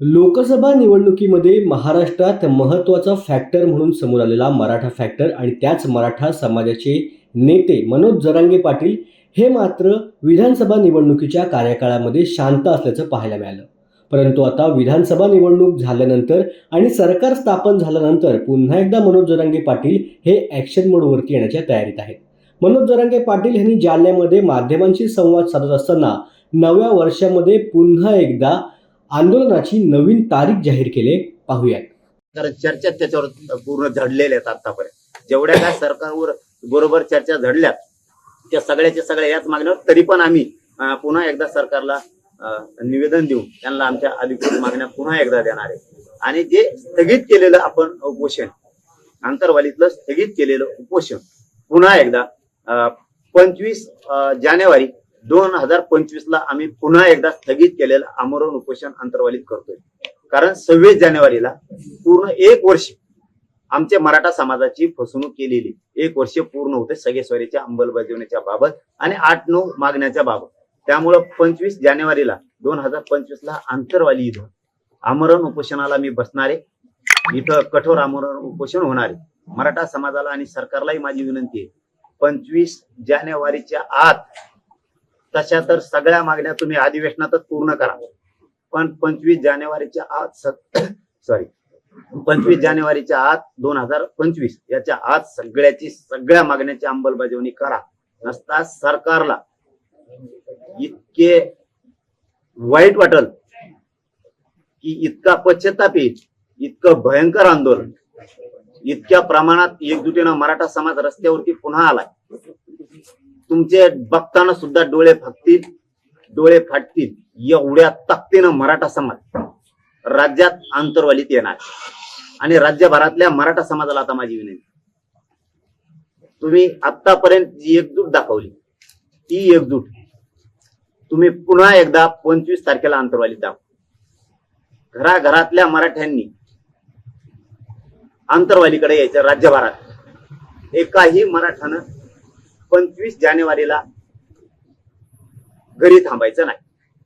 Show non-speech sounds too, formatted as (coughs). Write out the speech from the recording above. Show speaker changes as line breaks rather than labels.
लोकसभा निवडणुकीमध्ये महाराष्ट्रात महत्त्वाचा फॅक्टर म्हणून समोर आलेला मराठा फॅक्टर आणि त्याच मराठा समाजाचे नेते मनोज जरांगे पाटील हे मात्र विधानसभा निवडणुकीच्या कार्यकाळामध्ये शांत असल्याचं पाहायला मिळालं. परंतु आता विधानसभा निवडणूक झाल्यानंतर आणि सरकार स्थापन झाल्यानंतर पुन्हा एकदा मनोज जरांगे पाटील हे ॲक्शन मोडवरती येण्याच्या तयारीत आहेत. मनोज जरांगे पाटील यांनी जालन्यामध्ये माध्यमांशी संवाद साधत असताना नव्या वर्षामध्ये पुन्हा एकदा आंदोलनाची नवीन तारीख जाहीर केले. पाहूयात.
कारण चर्चा त्याच्यावर पूर्ण झडलेल्या आहेत आतापर्यंत. जेवढ्या काय सरकारवर बरोबर चर्चा झडल्यात त्या सगळ्याच्या सगळ्या याच मागण्यावर तरी पण आम्ही पुन्हा एकदा सरकारला अं, निवेदन देऊन त्यांना आमच्या अधिकृत मागण्या पुन्हा एकदा देणार आहे. आणि जे स्थगित केलेलं आपण उपोषण आंतरवालीतलं स्थगित केलेलं उपोषण पुन्हा एकदा पंचवीस जानेवारी दोन हजार पंचवीस ला आम्ही पुन्हा एकदा स्थगित केलेलं आमरण उपोषण अंतर्वालित करतोय. कारण सव्वीस जानेवारीला पूर्ण एक वर्ष आमच्या मराठा समाजाची फसवणूक केलेली. एक वर्ष पूर्ण होते सगेश्वरीच्या अंमलबजावणीच्या बाबत आणि आठ नऊ मागण्याच्या बाबत. त्यामुळं पंचवीस जानेवारीला दोन हजार पंचवीस ला आंतरवाली इथं आमरण उपोषणाला मी बसणारे इथं कठोर आमरण उपोषण होणारे मराठा समाजाला आणि सरकारलाही माझी विनंती आहे. पंचवीस जानेवारीच्या आत तशा तर सगळ्या मागण्या तुम्ही अधिवेशनातच पूर्ण करा. पण पंचवीस जानेवारीच्या आत सॉरी (coughs) पंचवीस जानेवारीच्या आत दोन हजार पंचवीस याच्या आत सगळ्याची सगळ्या मागण्याची अंमलबजावणी करा. नसता सरकारला इतके वाईट वाटल की इतका पश्चाताप येईल इतकं भयंकर आंदोलन इतक्या प्रमाणात एकजुटीनं मराठा समाज रस्त्यावरती पुन्हा आलाय. तुमचे बघताना सुद्धा डोळे फाकतील डोळे फाटतील एवढ्या ताकदीनं मराठा समाज राज्यात आंतरवालीत येणार. आणि राज्यभरातल्या मराठा समाजाला आता माझी विनंती. तुम्ही आतापर्यंत जी एकजूट दाखवली ती एकजूट तुम्ही पुन्हा एकदा पंचवीस तारखेला आंतरवालीत दाखव. घराघरातल्या मराठ्यांनी आंतरवालीकडे यायचं राज्यभरात. एकाही मराठानं पंचवीस जानेवारीला घरी थांबायचं नाही.